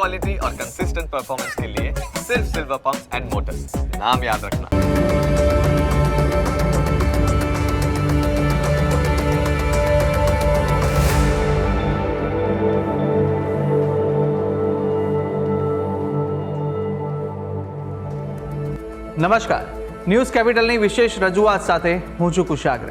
Quality और consistent performance के लिए सिर्फ सिल्वर पंप्स एंड मोटर्स नाम याद रखना નમસ્કાર ન્યૂઝ કેપિટલની વિશેષ રજૂઆત સાથે હું છું કુશાગ્ર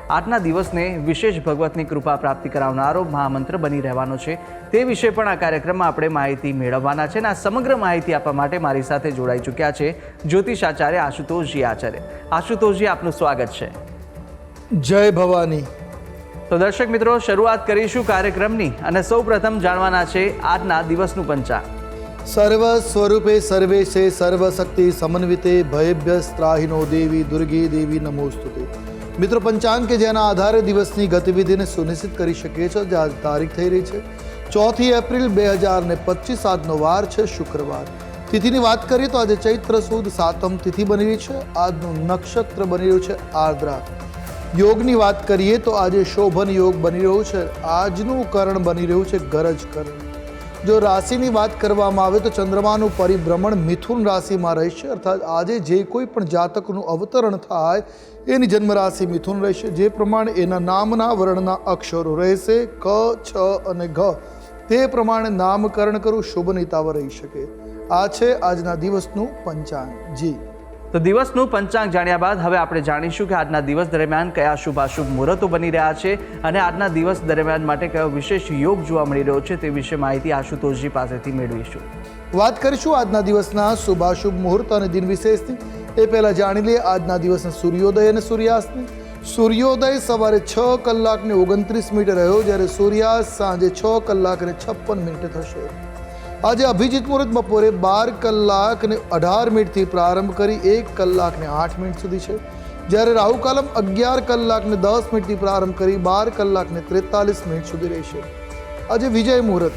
આજના દિવસને વિશેષ ભગવતની કૃપા પ્રાપ્તિ કરાવનારો મહામંત્ર બની રહેવાનો છે. તે વિશે પણ આ કાર્યક્રમમાં આપણે માહિતી મેળવવાના છે અને આ સમગ્ર માહિતી આપવા માટે મારી સાથે જોડાઈ ચૂક્યા છે જ્યોતિષ આચાર્ય આશુતોષજી આચાર્ય. આશુતોષજી આપનું સ્વાગત છે. જય ભવાની. તો દર્શક મિત્રો શરૂઆત કરીશું કાર્યક્રમની અને સૌ પ્રથમ જાણવાના છે આજના દિવસનું પંચાંગ. સર્વ સ્વરૂપે સર્વેશે સર્વશક્તિ સમન્વિતે ભયભ્ય સ્ત્રાહિનો દેવી દુર્ગી દેવી નમોસ્તુતે. મિત્રો પંચાંગ કે જેના આધારે દિવસની ગતિવિધિને સુનિશ્ચિત કરી શકીએ છીએ. જે આજ તારીખ થઈ રહી છે. ચોથી એપ્રિલ બે હજાર ને પચીસ આજનો વાર છે શુક્રવાર. તિથિની વાત કરીએ તો આજે ચૈત્ર સુદ સાતમ તિથિ બની રહી છે. આજનું નક્ષત્ર બની રહ્યું છે આર્દ્રા. યોગની વાત કરીએ તો આજે શોભન યોગ બની રહ્યું છે. આજનું કરણ બની રહ્યું છે ગરજ કરણ. જો રાશિની વાત કરવામાં આવે તો ચંદ્રમાનું પરિભ્રમણ મિથુન રાશિમાં રહેશે. અર્થાત આજે જે કોઈ પણ જાતકનું અવતરણ થાય, એની જન્મ રાશિ મિથુન રહેશે. જે પ્રમાણે એના નામના વર્ણના અક્ષરો રહેશે, ક, છ અને ઘ. તે પ્રમાણે નામકરણ કરવું શુભનિતાવ રહી શકે. આ છે આજના દિવસનું પંચાંગ. જી. તો દિવસનું પંચાંગ જાણ્યા બાદ હવે આપણે જાણીશું કે આજના દિવસ દરમિયાન કયા શુભાશુભ મુહૂર્તો બની રહ્યા છે અને આજના દિવસ દરમિયાન માટે કયો વિશેષ યોગ જોવા મળી રહ્યો છે તે વિશે માહિતી આશુતોષજી પાસેથી મેળવીશું. વાત કરીશું આજના દિવસના શુભાશુભ મુહૂર્ત અને દિન વિશેષની. એ પહેલાં જાણી લઈએ આજના દિવસના સૂર્યોદય અને સૂર્યાસ્તની. સૂર્યોદય સવારે છ કલાકને ઓગણત્રીસ મિનિટ રહ્યો, જ્યારે સૂર્યાસ્ત સાંજે છ કલાક અને છપ્પન મિનિટે થશે. આજે અભિજીત મુહૂર્ત બપોરે બાર કલાક ને અઢાર મિનિટથી પ્રારંભ કરી એક કલાક ને આઠ મિનિટ સુધી છે. જ્યારે રાહુ કાલમ અગિયાર કલાક ને દસ મિનિટથી પ્રારંભ કરી બાર કલાક ને ત્રેતાલીસ મિનિટ સુધી રહેશે. આજે વિજય મુહૂર્ત.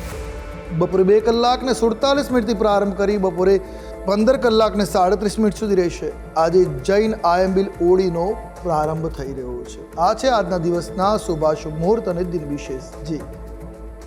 બપોરે બે કલાક ને સુડતાલીસ મિનિટથી પ્રારંભ કરી બપોરે પંદર કલાક ને સાડત્રીસ મિનિટ સુધી રહેશે. આજે જૈન આયંબિલ ઓળીનો પ્રારંભ થઈ રહ્યો છે. આ છે આજના દિવસના શુભાશુભ મુહૂર્ત અને દિન વિશેષ જી.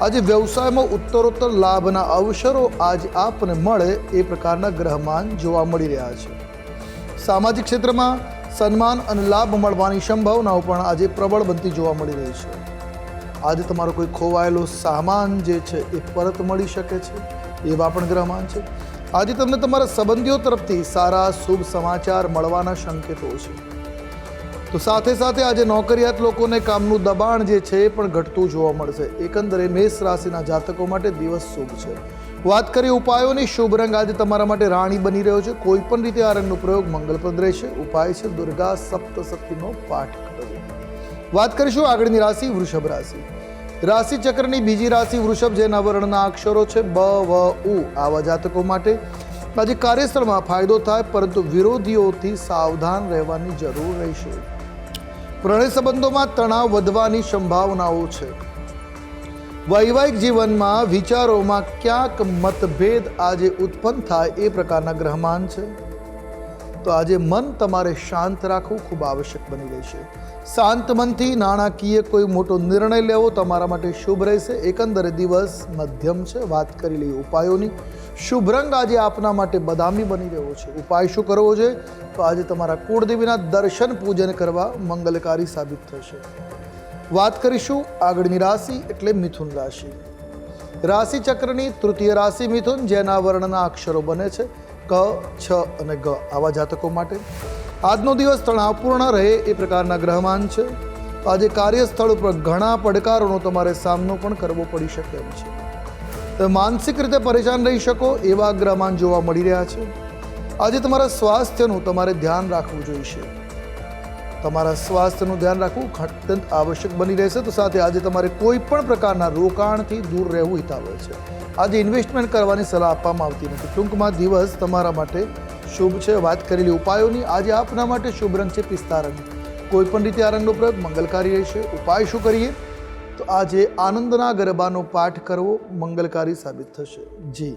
આજે વ્યવસાયમાં ઉત્તરોત્તર લાભના અવસરો આજ આપને મળે એ પ્રકારના ગ્રહમાન જોવા મળી રહ્યા છે. સામાજિક ક્ષેત્રમાં સન્માન અને લાભ મળવાની સંભાવનાઓ પણ આજે પ્રબળ બનતી જોવા મળી રહી છે. આજે તમારો કોઈ ખોવાયેલો સામાન જે છે એ પરત મળી શકે છે, એવા પણ ગ્રહમાન છે. આજે તમને તમારા સંબંધીઓ તરફથી સારા, શુભ સમાચાર મળવાના સંકેતો છે. તો સાથે સાથે આજે નોકરિયાત લોકોને કામનું દબાણ જે છે એ પણ ઘટતું જોવા મળશે. એકંદરે મેષ રાશિના જાતકો માટે દિવસ શુભ છે. વાત કરીએ ઉપાયોની, શુભ રંગ આજે તમારા માટે રાણી બની રહ્યો છે. કોઈ પણ રીતે આ રંગનો પ્રયોગ મંગલપ્રદ રહેશે. ઉપાય છે દુર્ગા સપ્તશક્તિનો પાઠ કરવો. વાત કરીશું આગળની રાશિ, વૃષભ રાશિ. રાશિ ચક્રની બીજી રાશિ, વૃષભ, જેના વર્ણના અક્ષરો છે બ, વ, ઉ. આવા જાતકો માટે આજે કાર્યસ્થળમાં ફાયદો થાય, પરંતુ વિરોધીઓથી સાવધાન રહેવાની જરૂર રહેશે. પ્રણય સંબંધોમાં તણાવ વધવાની સંભાવનાઓ છે. વૈવાહિક જીવનમાં વિચારોમાં ક્યાંક મતભેદ આજે ઉત્પન્ન થાય એ પ્રકારના ગ્રહમાન છે. તો આજે મન તમારે શાંત રાખવું ખૂબ આવશ્યક બની રહેશે શાંત મનથી નાણાકીય કોઈ મોટો નિર્ણય લેવો તમારા માટે શુભ રહેશે. એકંદરે દિવસ મધ્યમ છે. વાત કરી લઈએ ઉપાયોની. શુભ રંગ આજે આપના માટે બદામી બની રહ્યો છે. ઉપાય શું કરવો છે? તો આજે તમારા કુળદેવીના દર્શન પૂજન કરવા મંગલકારી સાબિત થશે. વાત કરીશું આગળની રાશિ એટલે મિથુન રાશિ. રાશિ ચક્રની તૃતીય રાશિ મિથુન, જેના વર્ણના અક્ષરો બને છે. ક, છ અને ગ આવા જાતકો માટે. આજનો દિવસ તણાવપૂર્ણ રહે એ પ્રકારના ગ્રહમાન છે. આજે કાર્યસ્થળ ઉપર ઘણા પડકારોનો તમારે સામનો પણ કરવો પડી શકે એમ છે. તમે માનસિક રીતે પરેશાન રહી શકો એવા ગ્રહમાન જોવા મળી રહ્યા છે. આજે તમારા સ્વાસ્થ્યનું તમારે ધ્યાન રાખવું જોઈશે. તમારા સ્વાસ્થ્યનું ધ્યાન રાખવું અત્યંત આવશ્યક બની રહેશે. તો સાથે આજે તમારે કોઈ પણ પ્રકારના રોકાણથી દૂર રહેવું હિતાવહ છે. આજે ઇન્વેસ્ટમેન્ટ કરવાની સલાહ આપવામાં આવતી નથી. ટૂંકમાં દિવસ તમારા માટે શુભ છે, વાત કરેલી ઉપાયોની. આજે આપના માટે શુભ રંગ છે, પિસ્તા રંગ. કોઈ પણ રીતે આ રંગનો પ્રયોગ મંગલકારી રહેશે ઉપાય શું કરીએ? તો આજે આનંદના ગરબાનો પાઠ કરવો મંગલકારી સાબિત થશે. જી.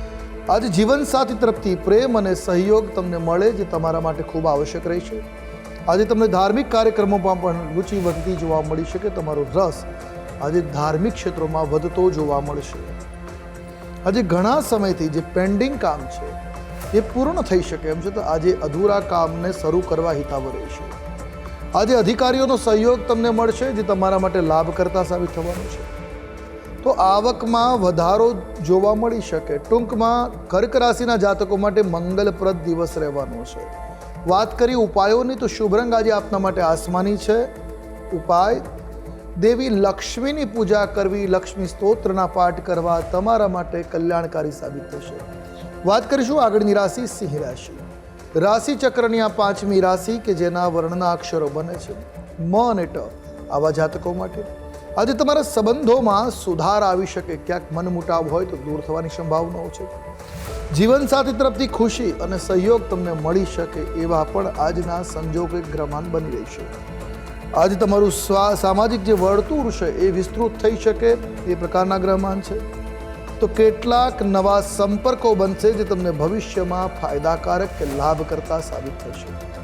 આજે જીવનસાથી તરફથી પ્રેમ અને સહયોગ તમને મળે જે તમારા માટે ખૂબ આવશ્યક રહેશે આજે તમને ધાર્મિક કાર્યક્રમોમાં પણ રુચિ વધતી જોવા મળી શકે, તમારો રસ આજે ધાર્મિક ક્ષેત્રોમાં વધતો જોવા મળશે. આજે ઘણા સમયથી જે પેન્ડિંગ કામ છે, એ પૂર્ણ થઈ શકે એમ છે તો આજે અધૂરા કામને શરૂ કરવા હિતાવહ રહેશે આજે અધિકારીઓનો સહયોગ તમને મળશે, જે તમારા માટે લાભકર્તા સાબિત થવાનો છે. તો આવકમાં વધારો જોવા મળી શકે. ટૂંકમાં કર્ક રાશિના જાતકો માટે મંગલપ્રદ દિવસ રહેવાનો છે. વાત કરી ઉપાયોની, તો શુભ રંગ આજે આપના માટે આસમાની છે. ઉપાય, દેવી લક્ષ્મીની પૂજા કરવી, લક્ષ્મી સ્તોત્રના પાઠ કરવા તમારા માટે કલ્યાણકારી સાબિત થશે. વાત કરીશું આગળની રાશિ, સિંહ રાશિ. રાશિ ચક્રની આ પાંચમી રાશિ કે જેના વર્ણના અક્ષરો બને છે. મ અને ટ આવા જાતકો માટે. આજે તમારા સંબંધોમાં સુધાર આવી શકે, ક્યાંક મનમુટાવ હોય તો દૂર થવાની સંભાવનાઓ છે. જીવનસાથી તરફથી ખુશી અને સહયોગ તમને મળી શકે એવા પણ આજના સંજોગ ગ્રહમાન બની રહેશે આજે તમારું સ્વા, સામાજિક જે વર્તુળ છે એ વિસ્તૃત થઈ શકે એ પ્રકારના ગ્રહમાન છે. તો કેટલાક નવા સંપર્કો બનશે જે તમને ભવિષ્યમાં ફાયદાકારક કે લાભકર્તા સાબિત થશે.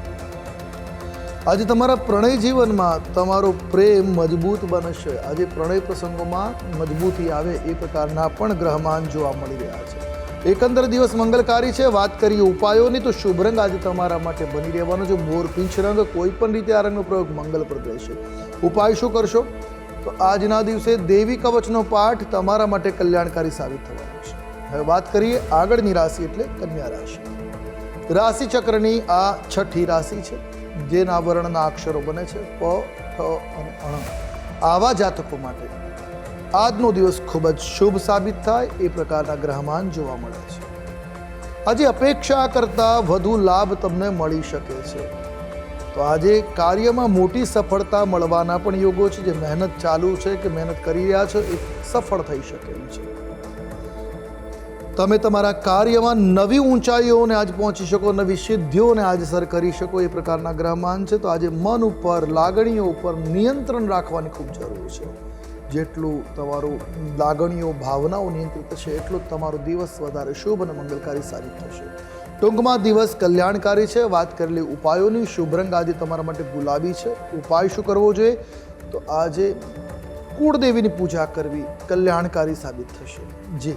આજે તમારા પ્રણય જીવનમાં તમારો પ્રેમ મજબૂત બનશે. આજે પ્રણય પ્રસંગોમાં મજબૂતી આવે એ પ્રકારના પણ ગ્રહમાન જોવા મળી રહ્યા છે. એકંદર દિવસ મંગલકારી છે. વાત કરીએ ઉપાયોની તો શુભ રંગ આજે તમારા માટે બની રહેવાનો છે. મોર પીંછ રંગ કોઈ પણ રીતે આ રંગનો પ્રયોગ મંગલપ્રદ રહેશે. ઉપાય શું કરશો? તો આજના દિવસે દેવી કવચનો પાઠ તમારા માટે કલ્યાણકારી સાબિત થવાનો છે. હવે વાત કરીએ આગળની રાશિ એટલે કન્યા રાશિ. રાશિ ચક્રની આ છઠ્ઠી રાશિ છે. જેના વર્ણના અક્ષરો બને છે પ, ઠ અને અણ. આવા જાતકો માટે આજનો દિવસ ખૂબ જ શુભ સાબિત થાય એ પ્રકારના ગ્રહમાન જોવા મળે છે. આજે અપેક્ષા કરતાં વધુ લાભ તમને મળી શકે છે. તો આજે કાર્યમાં મોટી સફળતા મળવાના પણ યોગો છે. જે મહેનત ચાલુ છે કે મહેનત કરી રહ્યા છો એ સફળ થઈ શકે છે. તમે તમારા કાર્યમાં નવી ઊંચાઈઓને આજ પહોંચી શકો, નવી સિદ્ધિઓને આજ સર કરી શકો, એ પ્રકારના ગ્રહમાન છે. તો આજે મન ઉપર, લાગણીઓ ઉપર નિયંત્રણ રાખવાની ખૂબ જરૂર છે. જેટલું તમારું લાગણીઓ, ભાવનાઓ નિયંત્રિત થશે, એટલું તમારો દિવસ વધારે શુભ અને મંગલકારી સાબિત થશે. ટૂંકમાં દિવસ કલ્યાણકારી છે. વાત કરેલી ઉપાયોની, શુભ રંગ આજે તમારા માટે ગુલાબી છે. ઉપાય શું કરવો જોઈએ? તો આજે કુળદેવીની પૂજા કરવી કલ્યાણકારી સાબિત થશે. જી.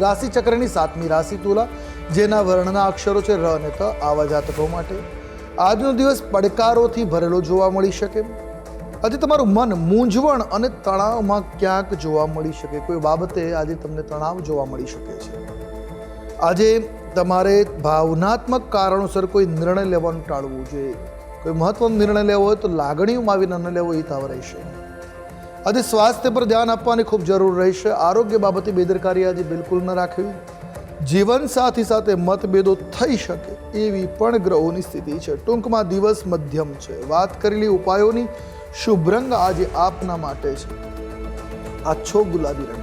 રાશિ ચક્રની સાતમી રાશિ તુલા, જેના વર્ણના અક્ષરો છે ર અને ત, આવા જાતકો માટે. આજનો દિવસ પડકારોથી ભરેલો જોવા મળી શકે. આજે તમારું મન મૂંઝવણ અને તણાવમાં ક્યાંક જોવા મળી શકે. કોઈ બાબતે આજે તમને તણાવ જોવા મળી શકે છે. આજે તમારે ભાવનાત્મક કારણોસર કોઈ નિર્ણય લેવાનું ટાળવું જોઈએ. કોઈ મહત્વનો નિર્ણય લેવો હોય તો લાગણીઓમાં આવીને ન લેવો હિતાવ રહેશે આજે સ્વાસ્થ્ય પર ધ્યાન આપવાની ખૂબ જરૂર રહેશે આરોગ્ય બાબતે બેદરકારી આજે બિલકુલ ન રાખવી. જીવન સાથી સાથે મતભેદો થઈ શકે એવી પણ ગ્રહોની સ્થિતિ છે. ટૂંકમાં દિવસ મધ્યમ છે. વાત કરેલી ઉપાયોની શુભ રંગ આજે આપના માટે છે. આછો ગુલાબી રંગ.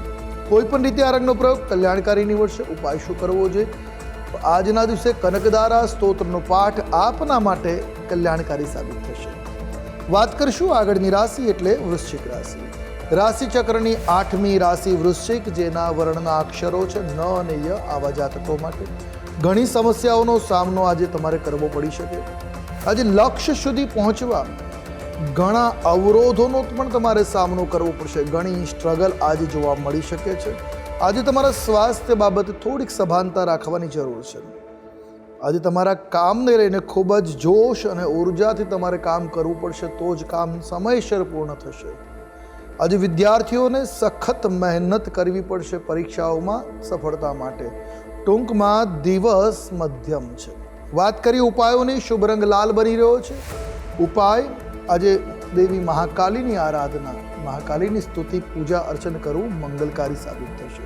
કોઈ પણ રીતે આ રંગનો પ્રયોગ કલ્યાણકારી નીવડશે. ઉપાય શું કરવો જોઈએ? આજના દિવસે કનકદારા સ્તોત્રનો પાઠ આપના માટે કલ્યાણકારી સાબિત થશે. વાત કરશું આગળની રાશિ એટલે વૃશ્ચિક રાશિ. રાશિ ચક્રની આઠમી રાશિ વૃશ્ચિક, જેના વર્ણના અક્ષરો છે ન અને ય આવા જાતકો માટે. ઘણી સમસ્યાઓનો સામનો આજે તમારે કરવો પડી શકે. આજે લક્ષ્ય સુધી પહોંચવા ઘણા અવરોધોનો પણ તમારે સામનો કરવો પડશે. ઘણી સ્ટ્રગલ આજે જોવા મળી શકે છે. આજે તમારા સ્વાસ્થ્ય બાબતે થોડીક સભાનતા રાખવાની જરૂર છે. આજે તમારા કામને લઈને ખૂબ જ જોશ અને ઉર્જાથી તમારે કામ કરવું પડશે, તો જ કામ સમયસર પૂર્ણ થશે. આજે વિદ્યાર્થીઓને સખત મહેનત કરવી પડશે પરીક્ષાઓમાં સફળતા માટે. ટૂંકમાં દિવસ મધ્યમ છે. વાત કરી ઉપાયોની, શુભ રંગ લાલ બની રહ્યો છે. ઉપાય, આજે દેવી મહાકાલીની આરાધના. મહાકાલીની સ્તુતિ, પૂજા, અર્ચન કરવું મંગલકારી સાબિત થશે.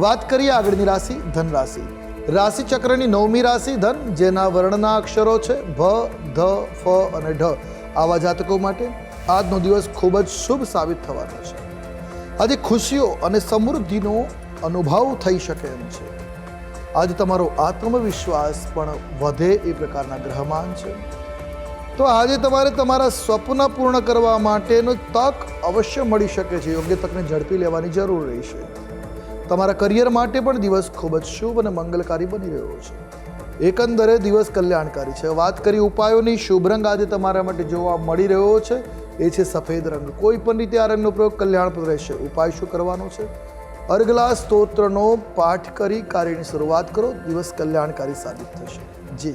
વાત કરીએ આગળની રાશિ ધન રાશિ રાશિ ચક્રની નવમી રાશિ ધન, જેના વર્ણના અક્ષરો છે ભ, ધ, ફ અને ઢ. આવા જાતકો માટે આજનો દિવસ ખૂબ જ શુભ સાબિત થવાનો છે. આજે ખુશીઓ અને સમૃદ્ધિનો અનુભવ થઈ શકે એમ છે. આજે તમારો આત્મવિશ્વાસ પણ વધે એ પ્રકારના ગ્રહમાન છે. તો આજે તમારે તમારા સ્વપ્ન પૂર્ણ કરવા માટેનો તક અવશ્ય મળી શકે છે. યોગ્ય તકને ઝડપી લેવાની જરૂર રહેશે. તમારા કરિયર માટે પણ દિવસ ખૂબ જ શુભ અને મંગલકારી બની રહ્યો છે. એકંદરે દિવસ કલ્યાણકારી છે. વાત કરી ઉપાયોની, શુભ રંગ આજે તમારા માટે જોવા મળી રહ્યો છે. એ છે સફેદ રંગ. કોઈ પણ રીતે આ રંગનો પ્રયોગ કલ્યાણપ્રદ રહેશે. ઉપાય શું કરવાનો છે? અર્ગલા સ્તોત્રનો પાઠ કરી કાર્યની શરૂઆત કરો. દિવસ કલ્યાણકારી સાબિત થશે. જી.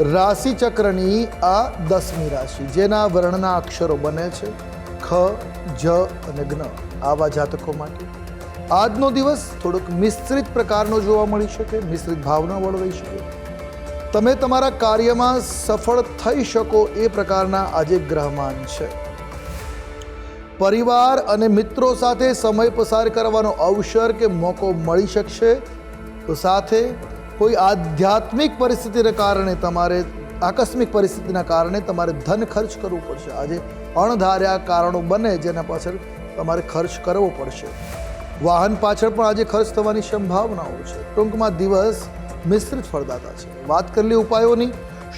રાશિ ચક્રની આ દસમી રાશિ, જેના વર્ણના અક્ષરો બને છે ખ, જ અને જ્ઞ આવા જાતકો માટે. આજનો દિવસ થોડોક મિશ્રિત પ્રકારનો જોવા મળી શકે, મિશ્રિત ભાવના વળવાઈ શકે. તમે તમારા કાર્યમાં સફળ થઈ શકો એ પ્રકારના આજે ગ્રહમાન છે. પરિવાર અને મિત્રો સાથે સમય પસાર કરવાનો અવસર કે મોકો મળી શકશે તો સાથે કોઈ આધ્યાત્મિક પરિસ્થિતિને કારણે, તમારે આકસ્મિક પરિસ્થિતિના કારણે તમારે ધન ખર્ચ કરવું પડશે. આજે અણધાર્યા કારણો બને, જેના પાછળ તમારે ખર્ચ કરવો પડશે. વાહન પાછળ પણ આજે ખર્ચ થવાની સંભાવનાઓ છે. ટૂંકમાં દિવસ મિશ્રિત ફળદાતા છે. વાત કરેલી ઉપાયોની,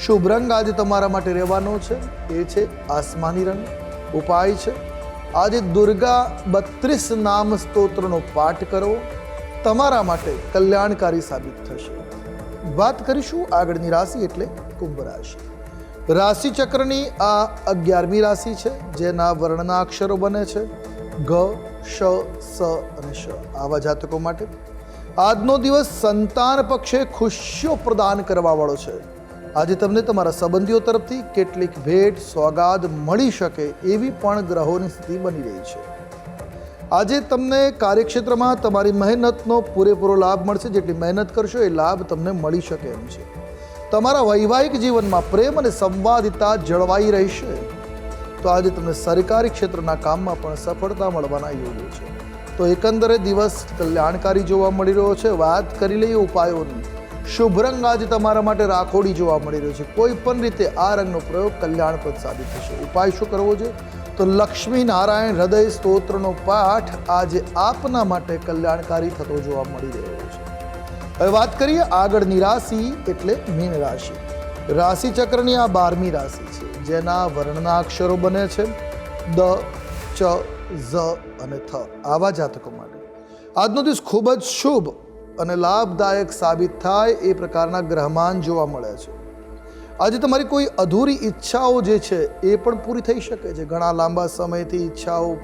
શુભ રંગ આજે તમારા માટે રહેવાનો છે. એ છે આસમાની રંગ. ઉપાય છે, આજે દુર્ગા બત્રીસ નામ સ્તોત્રનો પાઠ કરો. તમારા માટે કલ્યાણકારી સાબિત થશે. વાત કરીશું આગળની રાશિ એટલે કુંભ રાશિ. રાશિ ચક્રની આ અગિયારમી રાશિ છે, જેના વર્ણના અક્ષરો બને છે, ગ, શ, સ અને શ. આવા જાતકો માટે આજનો દિવસ સંતાન પક્ષે ખુશીઓ પ્રદાન કરવાવાળો છે. આજે તમને તમારા સંબંધીઓ તરફથી કેટલીક ભેટ સોગાદ મળી શકે એવી પણ ગ્રહોની સ્થિતિ બની રહી છે. આજે તમને કાર્યક્ષેત્રમાં તમારી મહેનતનો પૂરેપૂરો લાભ મળશે. જેટલી મહેનત કરશો એ લાભ તમને મળી શકે એમ છે. તમારા વૈવાહિક જીવનમાં પ્રેમ અને સંવાદિતા જળવાઈ રહેશે. તો આજે તમને સરકારી ક્ષેત્રના કામમાં પણ સફળતા મળવાના યોગો છે. તો એકંદરે દિવસ કલ્યાણકારી જોવા મળી રહ્યો છે. વાત કરી લઈએ ઉપાયોની. શુભ રંગ આજે તમારા માટે રાખોડી જોવા મળી રહ્યો છે. કોઈ પણ રીતે આ રંગનો પ્રયોગ કલ્યાણપ્રદ સાબિત થશે. ઉપાય શું કરવો છે તો લક્ષ્મી નારાયણ હૃદય સ્તોત્રનો પાઠ આજે આપના માટે કલ્યાણકારી થતો જોવા મળી રહ્યો છે. હવે વાત કરીએ આગળની રાશિ એટલે મીન રાશિ. રાશિ ચક્રની આ બારમી રાશિ છે, જેના વર્ણના અક્ષરો બને છે, દ, ચ, ઝ અને થ, આવા જાતકો માટે. આજનો દિવસ ખૂબ જ શુભ અને લાભદાયક સાબિત થાય એ પ્રકારના ગ્રહમાન જોવા મળે છે. આજે તમારી કોઈ અધૂરી ઈચ્છાઓ જે છે એ પણ પૂરી થઈ શકે છે. ઘણા લાંબા સમયથી ઈચ્છાઓ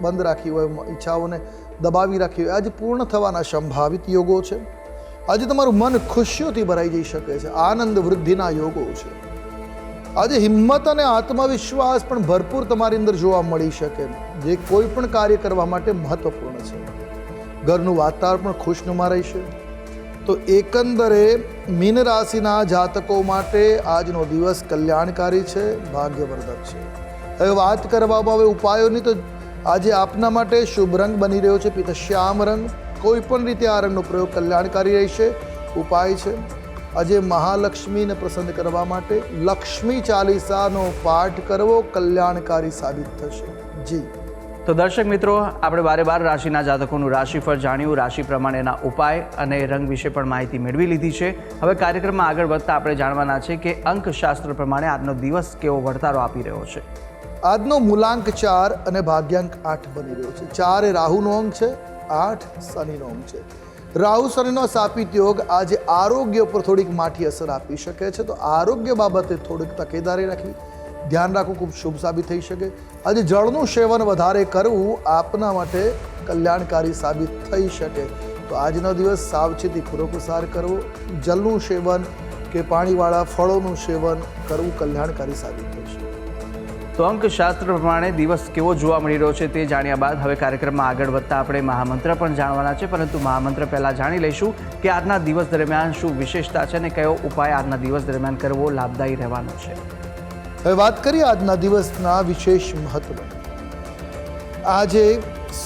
બંધ રાખી હોય ઈચ્છાઓને દબાવી રાખી હોય. આજે પૂર્ણ થવાના સંભાવિત યોગો છે. આજે તમારું મન ખુશીઓથી ભરાઈ જઈ શકે છે. આનંદ વૃદ્ધિના યોગો છે. આજે હિંમત અને આત્મવિશ્વાસ પણ ભરપૂર તમારી અંદર જોવા મળી શકે. જે કોઈ પણ કાર્ય કરવા માટે મહત્વપૂર્ણ છે. ઘરનું વાતાવરણ પણ ખુશનુમા રહેશે. તો એકંદરે મીન રાશિના જાતકો માટે આજનો દિવસ કલ્યાણકારી છે, ભાગ્યવર્ધક છે. હવે વાત કરવામાં આવે ઉપાયોની તો આજે આપના માટે શુભ રંગ બની રહ્યો છે, પિત શ્યામ રંગ. કોઈ પણ રીતે આ રંગનો પ્રયોગ કલ્યાણકારી રહેશે, ઉપાય છે. આજે મહાલક્ષ્મીને પ્રસન્ન કરવા માટે લક્ષ્મી ચાલીસાનો પાઠ કરવો કલ્યાણકારી સાબિત થશે. જી. તો દર્શક મિત્રો, આપણે બારે બાર રાશિના જાતકોનું રાશિફળ જાણ્યું, રાશિ પ્રમાણેના ઉપાય અને રંગ વિશે પણ માહિતી મેળવી લીધી છે. હવે કાર્યક્રમમાં આગળ વધતા આપણે જાણવાના છે કે અંકશાસ્ત્ર પ્રમાણે આજનો દિવસ કેવો વળતારો આપી રહ્યો છે. આજનો મૂલાંક ચાર અને ભાગ્યાંક આઠ બની રહ્યો છે. ચાર એ રાહુનો અંક છે, આઠ શનિનો અંક છે. રાહુ શનિનો સાપિત યોગ આજે આરોગ્ય પર થોડીક માઠી અસર આપી શકે છે. તો આરોગ્ય બાબતે થોડીક તકેદારી રાખવી. ધ્યાન રાખવું ખૂબ શુભ સાબિત થઈ શકે. આજે જળનું સેવન વધારે કરવું આપના માટે કલ્યાણકારી સાબિત થઈ શકે. તો આજનો દિવસ સાવચેતીપૂર્વક પસાર કરવો, જળનું સેવન કે પાણીવાળા ફળોનું સેવન કરવું કલ્યાણકારી સાબિત થઈ શકે. તો અંકશાસ્ત્ર પ્રમાણે દિવસ કેવો જોવા મળી રહ્યો છે તે જાણ્યા બાદ હવે કાર્યક્રમમાં આગળ વધતા આપણે મહામંત્ર પણ જાણવાના છે, પરંતુ મહામંત્ર પહેલાં જાણી લઈશું કે આજના દિવસ દરમિયાન શું વિશેષતા છે અને કયો ઉપાય આજના દિવસ દરમિયાન કરવો લાભદાયી રહેવાનો છે. હવે વાત કરીએ આજના દિવસના વિશેષ મહત્વ. આજે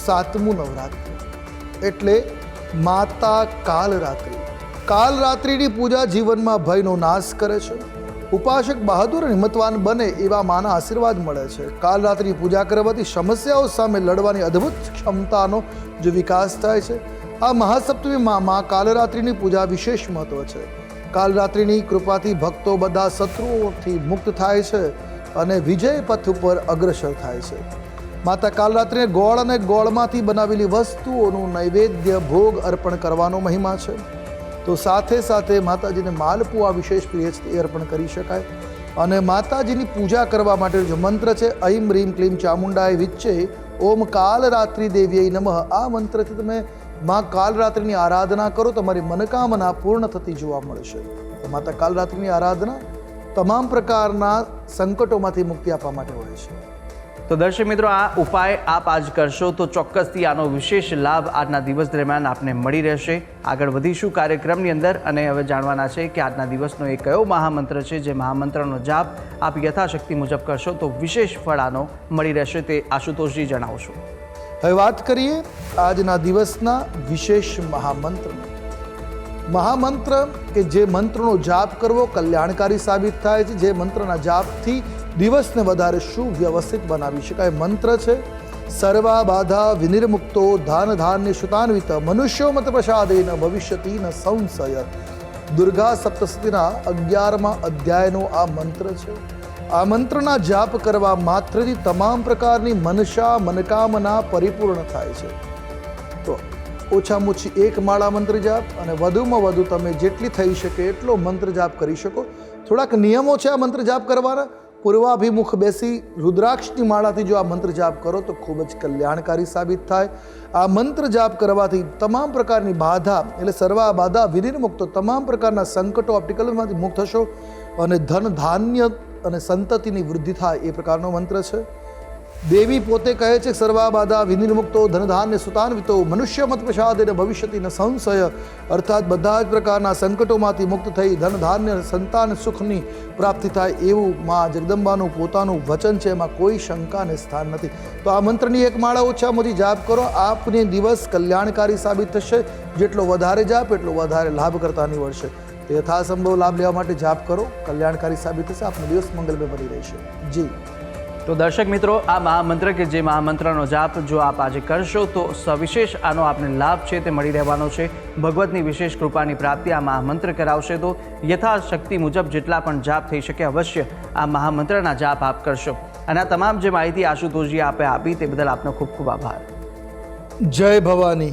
સાતમું નવરાત્રિ એટલે માતા કાલરાત્રિ. કાલરાત્રિની પૂજા જીવનમાં ભયનો નાશ કરે છે. ઉપાસક બહાદુર અને હિંમતવાન બને એવા માના આશીર્વાદ મળે છે. કાલરાત્રિ પૂજા કરવાથી સમસ્યાઓ સામે લડવાની અદ્ભુત ક્ષમતાનો જે વિકાસ થાય છે. આ મહાસપ્તમીમાં મા કાલરાત્રિની પૂજા વિશેષ મહત્વ છે. કાલરાત્રિની કૃપાથી ભક્તો બધા શત્રુઓથી મુક્ત થાય છે અને વિજય પથ ઉપર અગ્રસર થાય છે. માતા કાલરાત્રિને ગોળ અને ગોળમાંથી બનાવેલી વસ્તુઓનું નૈવેદ્ય ભોગ અર્પણ કરવાનો મહિમા છે. તો સાથે સાથે માતાજીને માલપુઆ વિશેષ પ્રિય છે અર્પણ કરી શકાય અને માતાજીની પૂજા કરવા માટે જો મંત્ર છે ઐમ રીમ ક્લીમ ચામુંડાય વિચ્ચે ઓમ કાલરાત્રિ દેવીય નમઃ. આ મંત્રથી તમે માં કાલરાત્રિની આરાધના કરો, તમારી મનોકામના પૂર્ણ થતી જોવા મળશે માતા કાલરાત્રિની આરાધના તમામ પ્રકારના સંકટોમાંથી મુક્તિ આપવા માટે હોય છે. તો દર્શક મિત્રો, આ ઉપાય આપ આજ કરશો તો ચોક્કસથી આનો વિશેષ લાભ આજના દિવસ દરમિયાન આપને મળી રહેશે. આગળ વધીશું કાર્યક્રમની અંદર અને હવે જાણવાના છે કે આજના દિવસનો એ કયો મહામંત્ર છે જે મહામંત્રનો જાપ આપ યથાશક્તિ મુજબ કરશો તો વિશેષ ફળ આનો મળી રહેશે તે આશુતોષજી જણાવશો. હવે વાત કરીએ આજના દિવસના વિશેષ મહામંત્રની મહામંત્ર કે જે મંત્રનો જાપ કરવો કલ્યાણકારી સાબિત થાય છે, જે મંત્રના જાપથી દિવસને વધારે સુવ્યવસ્થિત બનાવી શકાય. મંત્ર છે, સર્વા બાધા વિનિર્મુક્તો ધાન ધાન્ય શુતાન્વિત મનુષ્યો મત પ્રસાદેન ભવિષ્યતિ ન સંશય. દુર્ગા સપ્તશતીના અગિયારમાં અધ્યાયનો આ મંત્ર છે. આ મંત્રના જાપ કરવા માત્રથી તમામ પ્રકારની મનશા મનકામના પરિપૂર્ણ થાય છે. તો ઓછામાં ઓછી એક માળા મંત્ર જાપ અને વધુમાં વધુ તમે જેટલી થઈ શકે એટલો મંત્ર જાપ કરી શકો. થોડાક નિયમો છે આ મંત્ર જાપ કરવાના. પૂર્વાભિમુખ બેસી રુદ્રાક્ષની માળાથી જો આ મંત્ર જાપ કરો તો ખૂબ જ કલ્યાણકારી સાબિત થાય. આ મંત્ર જાપ કરવાથી તમામ પ્રકારની બાધા એટલે સર્વા બાધા વિનિર્મુક્ત તમામ પ્રકારના સંકટો ઓપ્ટિકલમાંથી મુક્ત થશો. અને ધન ધાન્ય અને સંતતિની વૃદ્ધિ થાય એ પ્રકારનો મંત્ર છે. દેવી પોતે કહે છે સર્વાબાધા વિનિર્મુક્તો ધનધાન્ય સુતાન્વિતો, મનુષ્ય મત પ્રસાદેન ભવિષ્યતિ ન સંશય. અર્થાત બધા જ પ્રકારના સંકટોમાંથી મુક્ત થઈ ધનધાન્ય સંતાન સુખની પ્રાપ્તિ થાય એવું માં જગદંબાનું પોતાનું વચન છે, એમાં કોઈ શંકાને સ્થાન નથી. તો આ મંત્રની એક માળા ઓછામાં ઓછી જાપ કરો, આપને દિવસ કલ્યાણકારી સાબિત થશે. જેટલો વધારે જાપ, એટલો વધારે લાભ કરતા યથાસંભવ લાભ લેવા માટે જાપ કરો. કલ્યાણકારી સાબિત થશે. આપનો દિવસ મંગલમય બની રહેશે. જી. તો દર્શક મિત્રો આ મહામંત્ર કે જે મહામંત્રનો જાપ જો આપ આજે કરશો તો સવિશેષ આનો આપને લાભ છે તે મળી રહેવાનો છે. ભગવતની વિશેષ કૃપાની પ્રાપ્તિ આ મહામંત્ર કરાવશે. તો યથાશક્તિ મુજબ જેટલા પણ જાપ થઈ શકે અવશ્ય આ મહામંત્રના જાપ આપ કરશો. અને આ તમામ જે માહિતી આશુતોષજી આપે આપી તે બદલ આપનો ખૂબ ખૂબ આભાર. જય ભવાની.